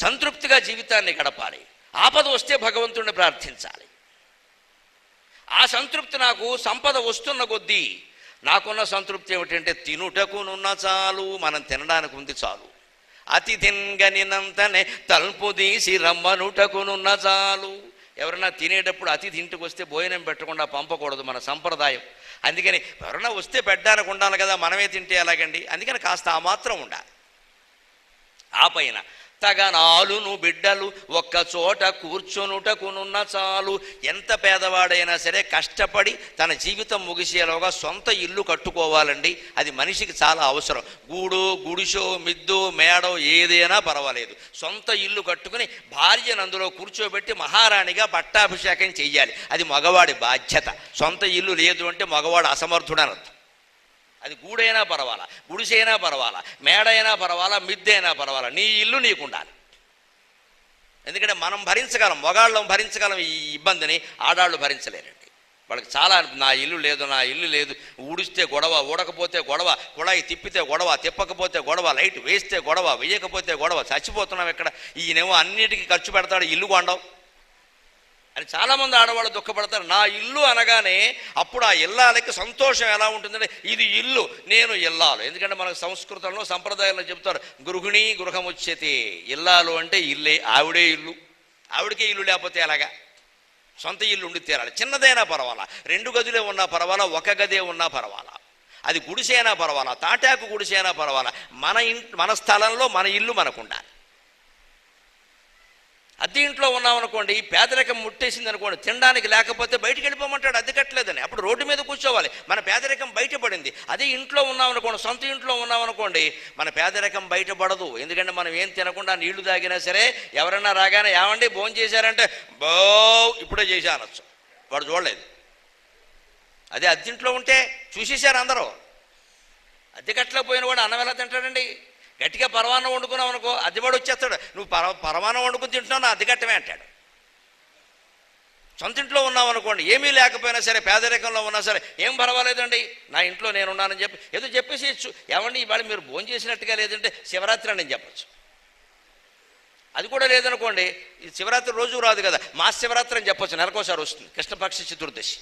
సంతృప్తిగా జీవితాన్ని గడపాలి. ఆపద వస్తే భగవంతుడిని ప్రార్థించాలి. ఆ సంతృప్తి నాకు సంపద వస్తున్న కొద్దీ నాకున్న సంతృప్తి ఏమిటంటే తినుటకునున్న చాలు మనం తినడానికి ఉంది చాలు. అతి తినగనినంతనే తలుపు తీసి రమ్మనుటకునున్న చాలు. ఎవరైనా తినేటప్పుడు అతిథి ఇంటికి వస్తే భోజనం పెట్టకుండా పంపకూడదు మన సంప్రదాయం. అందుకని ఎవరైనా వస్తే పెట్టడానికి ఉండాలి కదా మనమే తింటే ఎలాగండి? అందుకని కాస్త ఆ మాత్రం ఉండాలి. ఆ పైన తగనాలును బిడ్డలు ఒక్క చోట కూర్చొనుటకునున్న చాలు. ఎంత పేదవాడైనా సరే కష్టపడి తన జీవితం ముగిసేలోగా సొంత ఇల్లు కట్టుకోవాలండి. అది మనిషికి చాలా అవసరం. గూడు గుడిసో మిద్దు మేడో ఏదైనా పర్వాలేదు. సొంత ఇల్లు కట్టుకుని భార్యను అందులో కూర్చోబెట్టి మహారాణిగా పట్టాభిషేకం చెయ్యాలి. అది మగవాడి బాధ్యత. సొంత ఇల్లు లేదు అంటే మగవాడు అసమర్థుడనర్థం అది గూడైనా పర్వాలా గుడిసైనా పర్వాలా మేడైనా పర్వాలా మిద్దైనా పర్వాలా నీ ఇల్లు నీకు ఉండాలి ఎందుకంటే మనం భరించగలం మగాళ్ళం భరించగలం ఈ ఇబ్బందిని ఆడాళ్ళు భరించలేరండి. వాళ్ళకి చాలా నా ఇల్లు లేదు నా ఇల్లు లేదు ఊడిస్తే గొడవ ఊడకపోతే గొడవ కుళాయి తిప్పితే గొడవ తిప్పకపోతే గొడవ లైట్ వేస్తే గొడవ వేయకపోతే గొడవ చచ్చిపోతున్నాం ఇక్కడ ఈయనేమో అన్నిటికీ ఖర్చు పెడతాడు ఇల్లు కొండవు అని చాలామంది ఆడవాళ్ళు దుఃఖపడతారు. నా ఇల్లు అనగానే అప్పుడు ఆ ఇల్లాలకి సంతోషం ఎలా ఉంటుందంటే ఇది ఇల్లు నేను ఇల్లాలు. ఎందుకంటే మనకు సంస్కృతంలో సంప్రదాయంలో చెప్తారు గృహిణి గృహముచ్యతే ఇల్లాలు అంటే ఇల్లే ఆవిడే ఇల్లు. ఆవిడకే ఇల్లు లేకపోతే ఎలాగా? సొంత ఇల్లు ఉండి తీరాలి. చిన్నదైనా పర్వాలా. రెండు గదులే ఉన్నా పర్వాలా ఒక గదే ఉన్నా పర్వాలా. అది గుడిసైనా పర్వాలా తాటాకు గుడిసైనా పర్వాలా. మన ఇంట్ మన స్థలంలో మన ఇల్లు మనకు ఉండాలి అద్దె ఇంట్లో ఉన్నామనుకోండి ఈ పేదరికం ముట్టేసింది అనుకోండి తినడానికి లేకపోతే బయటికి వెళ్ళిపోమంటాడు అద్దె కట్టలేదని. అప్పుడు రోడ్డు మీద కూర్చోవాలి. మన పేదరికం బయటపడింది. అదే ఇంట్లో ఉన్నామనుకోండి సొంత ఇంట్లో ఉన్నామనుకోండి మన పేదరికం బయటపడదు. ఎందుకంటే మనం ఏం తినకుండా నీళ్ళు తాగినా సరే ఎవరైనా రాగానే ఏమండి భోజనం చేశారంటే? బో ఇప్పుడే చేశా అనొచ్చు. వాడు చూడలేదు. అదే అద్దెంట్లో ఉంటే చూసేశారు అందరూ. అద్దె కట్టలేకపోయిన వాడు అన్నం ఎలా తింటాడండి? గట్టిగా పరమాన్నం వండుకున్నావు అనుకో అద్దెవాడు వచ్చేస్తాడు. నువ్వు పర పరమాన్నం వండుకుని తింటున్నావు నా అద్దెకట్టమే అంటాడు. సొంత ఇంట్లో ఉన్నావు అనుకోండి ఏమీ లేకపోయినా సరే పేదరికంలో ఉన్నా సరే ఏం పర్వాలేదండి? నా ఇంట్లో నేను ఉన్నానని చెప్పి ఏదో చెప్పేసేయచ్చు ఏమండి ఇవాళ మీరు భోజనం చేసినట్టుగా లేదంటే శివరాత్రి అని చెప్పచ్చు. అది కూడా లేదనుకోండి ఈ శివరాత్రి రోజు రాదు కదా మా శివరాత్రి అని చెప్పొచ్చు నెలకోసారి వస్తుంది కృష్ణపక్ష చతుర్దశి.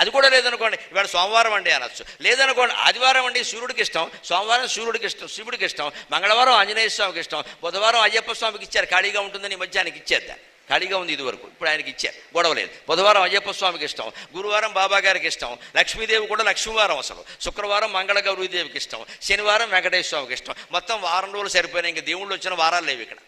అది కూడా లేదనుకోండి ఇవాళ సోమవారం అండి అనొచ్చు. లేదనుకోండి ఆదివారం అండి సూర్యుడికి ఇష్టం సోమవారం సూర్యుడికి ఇష్టం శివుడికి ఇష్టం మంగళవారం ఆంజనేయ స్వామికి ఇష్టం బుధవారం అయ్యప్ప స్వామికి ఇచ్చారు ఖాళీగా ఉంటుందని ఈ మధ్య ఆయనకి ఇచ్చేద్దా ఖాళీగా ఉంది ఇదివరకు ఇప్పుడు ఆయనకి ఇచ్చారు గొడవ లేదు. బుధవారం అయ్యప్ప స్వామికి ఇష్టం గురువారం బాబా గారికి ఇష్టం లక్ష్మీదేవి కూడా లక్ష్మీవారం అసలు శుక్రవారం మంగళ గౌరీదేవికి ఇష్టం శనివారం వెంకటేశ్వర స్వామికి ఇష్టం. మొత్తం వారం రోజులు సరిపోయినాయి ఇంక దేవుళ్ళు వచ్చిన వారాలు లేవు ఇక్కడ.